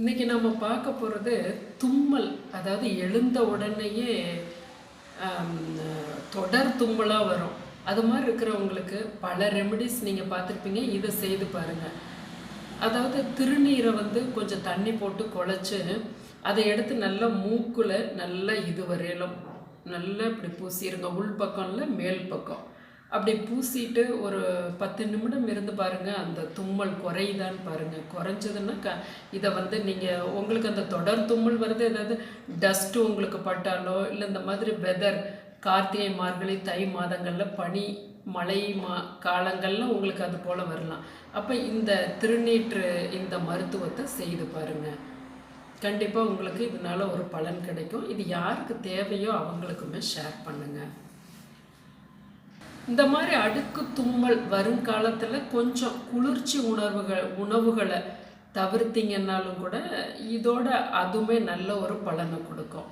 இன்னைக்கு நம்ம பார்க்க போகிறது தும்மல் அதாவது எழுந்த உடனேயே தொடர் தும்மலாக வரும். அது மாதிரி இருக்கிறவங்களுக்கு பல ரெமெடிஸ் நீங்கள் பார்த்துருப்பீங்க. இதை செய்து பாருங்கள் அதாவது திருநீரை வந்து கொஞ்சம் தண்ணி போட்டு குழச்சி அதை எடுத்து நல்லா மூக்கில் நல்லா இது வரையிலும் நல்லா இப்படி பூசிடுங்க உள் பக்கம் இல்லை மேல் பக்கம். அப்படி பூசிட்டு ஒரு பத்து நிமிடம் இருந்து பாருங்கள் அந்த தும்மல் குறையுதான்னு பாருங்கள் குறைஞ்சதுன்னா க இதை வந்து நீங்கள் உங்களுக்கு அந்த தொடர் தும்மல் வருது ஏதாவது டஸ்ட்டு உங்களுக்கு பட்டாலோ இல்லை இந்த மாதிரி வெதர் கார்த்திகை மார்கழி தை மாதங்களில் பனி மழை மா காலங்களில் உங்களுக்கு அது போல் வரலாம். அப்போ இந்த திருநீற்று இந்த மருத்துவத்தை செய்து பாருங்க. கண்டிப்பாக உங்களுக்கு இதனால ஒரு பலன் கிடைக்கும். இது யாருக்கு தேவையோ அவங்களுக்குமே ஷேர் பண்ணுங்கள் இந்த மாதிரி அடுக்கு தும்மல் வருங்காலத்தில் கொஞ்சம் குளிர்ச்சி உணர்வுகள் உணவுகளை தவிர்த்தீங்கன்னாலும் கூட இதோட அதுவுமே நல்ல ஒரு பலனை கொடுக்கும்.